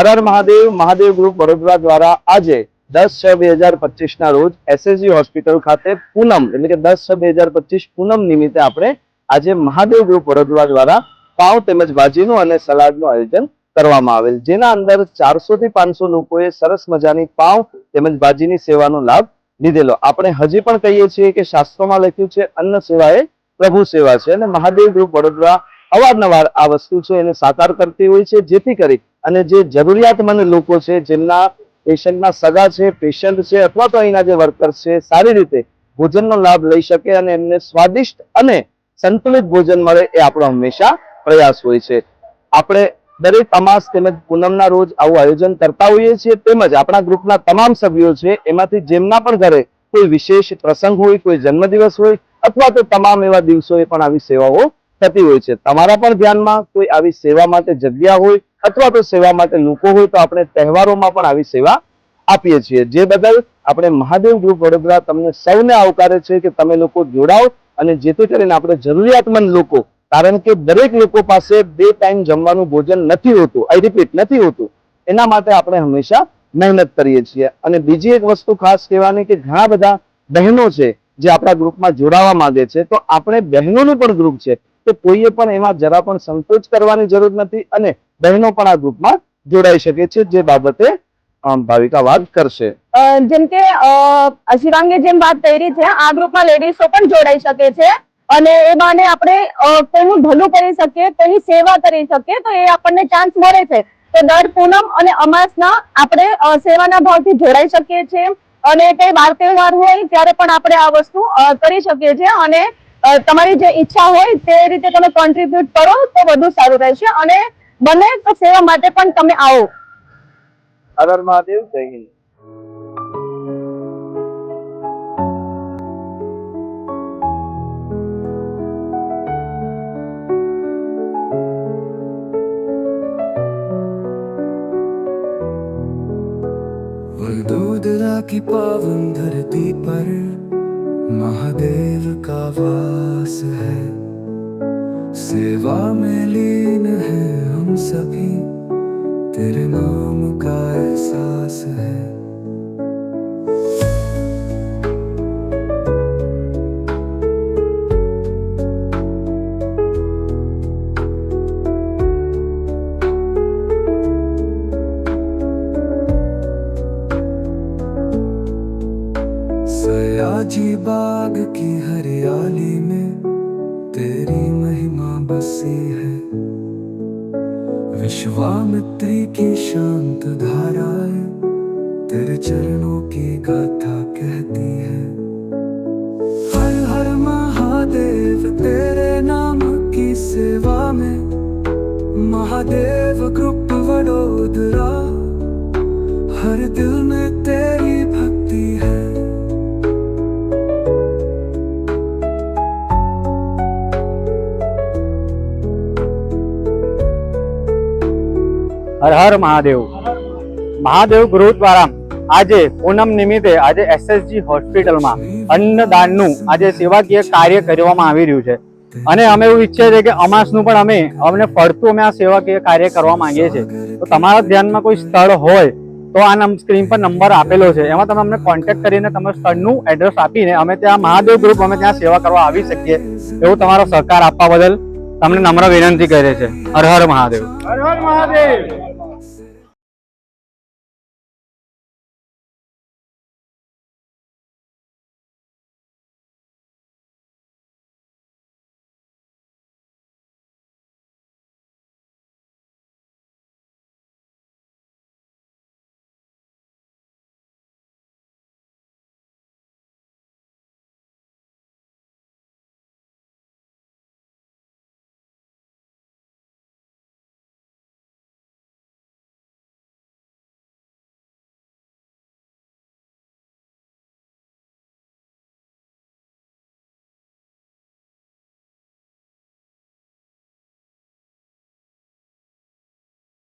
હર Har Mahadev Mahadev group Vadodara દ્વારા આજે દસ છ બે હજાર પચીસ ના રોજ એસએસજી હોસ્પિટલ ખાતે પૂનમ, એટલે કે દસ છ બે હજાર પચીસ પૂનમ નિમિત્તે આપણે આજે મહાદેવ ગ્રુપ વડોદરા દ્વારા પાવ તેમજ ભાજીનું અને સલાડનું આયોજન કરવામાં આવેલ. જેના અંદર ચારસો થી પાંચસો લોકોએ સરસ મજાની પાવ તેમજ ભાજીની સેવાનો લાભ લીધેલો. આપણે હજી પણ કહીએ છીએ કે શાસ્ત્રોમાં લખ્યું છે, અન્ન સેવા એ પ્રભુ સેવા છે. અને મહાદેવ ગ્રુપ વડોદરા અવારનવાર આ વસ્તુ છે, એને સાકાર કરતી હોય છે, જેથી કરી અને જે જરૂરિયાતમંદ લોકો છે, જેમના પેશન્ટના સગા છે, પેશન્ટ છે, અથવા તો અહીંના જે વર્કર્સ છે, સારી રીતે ભોજનનો લાભ લઈ શકે અને એમને સ્વાદિષ્ટ અને સંતુલિત ભોજન મળે એ આપણો હંમેશા પ્રયાસ હોય છે. આપણે દરેક અમાસ તેમજ પૂનમના રોજ આવું આયોજન કરતા હોઈએ છીએ, તેમજ આપણા ગ્રુપના તમામ સભ્યો છે, એમાંથી જેમના પણ ઘરે કોઈ વિશેષ પ્રસંગ હોય, કોઈ જન્મદિવસ હોય, અથવા તો તમામ એવા દિવસોએ પણ આવી સેવાઓ થતી હોય છે. તમારા પણ ધ્યાનમાં કોઈ આવી સેવા માટે જગ્યા હોય અથવા તો સેવા માટે લોકો હોય તો આપણે તહેવારોમાં પણ આવી સેવા આપીએ છીએ. જે બદલ આપણે મહાદેવ ગ્રુપ વડોદરા તમને સૌને આવકારે છે કે તમે લોકો જોડાઓ અને જેથી કરીને આપણે જરૂરિયાતમંદ લોકો, કારણ કે દરેક લોકો પાસે બે ટાઈમ જમવાનું ભોજન નથી હોતું આઈ રિપીટ નથી હોતું. એના માટે આપણે હંમેશા મહેનત કરીએ છીએ. અને બીજી એક વસ્તુ ખાસ કહેવાની કે ઘણા બધા બહેનો છે જે આપણા ગ્રુપમાં જોડાવા માંગે છે, તો આપણે બહેનોનું પણ ગ્રુપ છે, તો કોઈએ પણ એમાં જરા પણ સંકોચ કરવાની જરૂર નથી અને બહેનો પણ આ ગ્રુપમાં જોડાઈ શકે છે જે બાબતે ભાવિકા વાત કરશે. જેમ કે અ, શિવાંગે જેમ વાત કરી છે આ ગ્રુપમાં લેડીઝો પણ જોડાઈ શકે છે. અને એ બાને આપણે કોઈનું ભલું કરી શકીએ કોઈની સેવા કરી શકીએ તો એ આપણને ચાન્સ મળે છે. તો દર પૂનમ અને અમાસના આપણે સેવાના ભાવથી જોડાઈ શકીએ છીએ. અને કઈ વાર તહેવાર હોય ત્યારે પણ આપણે આ વસ્તુ કરી શકીએ છીએ. અને તમારી જે ઈચ્છા હોય તે રીતે તમે કોન્ટ્રીબ્યુટ કરો તો વધુ સારું રહેશે. અને બને તો સેવા માટે પણ તમે આવો હર હર મહાદેવ જય હિન્દ वडोदरा की पावन धरती पर महादेव का वास है सेवा में तेरे नाम का एहसास है। सयाजी बाग की हरियाली में तेरी महिमा बसी है। विश्वामित्री की शांत धाराएं तेरे चरणों की गाथा कहती है हर हर महादेव तेरे नाम की सेवा में महादेव ग्रुप वडोदरा हर दिल હર હર મહાદેવ. મહાદેવ ગૃહ દ્વારા આજે પૂનમ નિમિત્તે આજે એસએસજી હોસ્પિટલમાં અન્નદાનનું આજે સેવાકીય કાર્ય કરવામાં આવી રહ્યું છે. અને અમે એવું ઈચ્છીએ છીએ કે અમાસનું પણ અમે, અમને ફરતું અમે આ સેવાકીય કાર્ય કરવા માંગીએ છીએ. તો તમારા ધ્યાનમાં કોઈ સ્થળ હોય, તો આ સ્ક્રીન પર નંબર આપેલો છે. એમાં તમે અમને કોન્ટેક્ટ કરીને તમે સ્થળનું એડ્રેસ આપીને અમે ત્યાં મહાદેવ ગ્રુપ અમે ત્યાં સેવા કરવા આવી શકીએ. એવું તમારો સહકાર આપવા બદલ તમને નમ્ર વિનંતી કરે છે હર હર મહાદેવ. હર હર મહાદેવ.